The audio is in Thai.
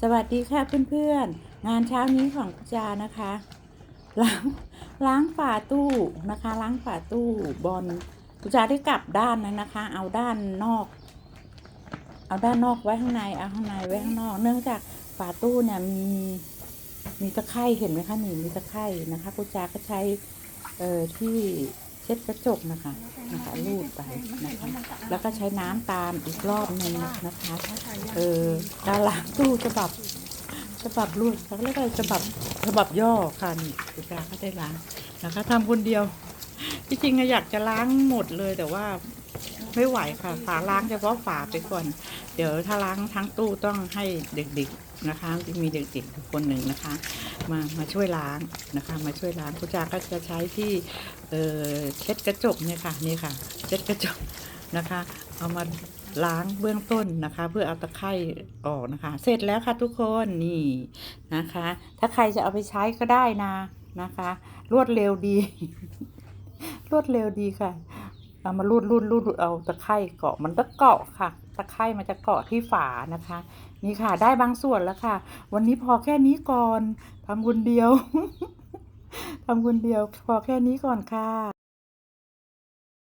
สวัสดีค่ะเพื่อนๆ งานเช้านี้ของคุจานะคะล้างล้างฝาตู้นะคะ ล้างฝาตู้บอลคุจาได้กลับด้านนั้นะคะ เอาด้านนอก เอาด้านนอกไว้ข้างในเอาข้างในไว้ข้างนอก เนื่องจากฝาตู้เนี่ยมีมีตะไคร่เห็นไหมคะนี่มีตะไคร่นะคะคุจาก็ใช้เอ่อที่ เช็ดกระจกนะคะนะคะลูบไปนะคะแล้วก็ใช้น้ำตามอีกรอบหนึ่งนะคะเออตาล้างตู้ฉบับฉบับรุ่นเขาเรียกอะไรฉบับฉบับย่อค่ะนี่คุณจาก็ได้ล้างนะคะทำคนเดียวที่จริงๆอยากจะล้างหมดเลยแต่ว่า ไม่ไหวค่ะ ฝาล้างเฉพาะฝาไปก่อน เดี๋ยวถ้าล้างทั้งตู้ต้องให้เด็กๆนะคะมีเด็กๆคนหนึ่งนะคะ มามาช่วยล้างนะคะ มาช่วยล้างคุณจาก็จะใช้ที่เเช็ดกระจกเนี่ยค่ะนี่ค่ะ เช็ดกระจกนะคะ เอามาล้างเบื้องต้นนะคะ เพื่อเอาตะไคร่ออกนะคะ เสร็จแล้วค่ะทุกคนนี่นะคะ ถ้าใครจะเอาไปใช้ก็ได้นะนะคะ รวดเร็วดี รวดเร็วดีค่ะ เอามารูดรูดรูดเอาตะไคร่เกาะมันจะเกาะค่ะ ตะไคร่มันจะเกาะที่ฝานะคะ นี่ค่ะ ได้บางส่วนแล้วค่ะ วันนี้พอแค่นี้ก่อนทำคนเดียวทำคนเดียว พอแค่นี้ก่อนค่ะ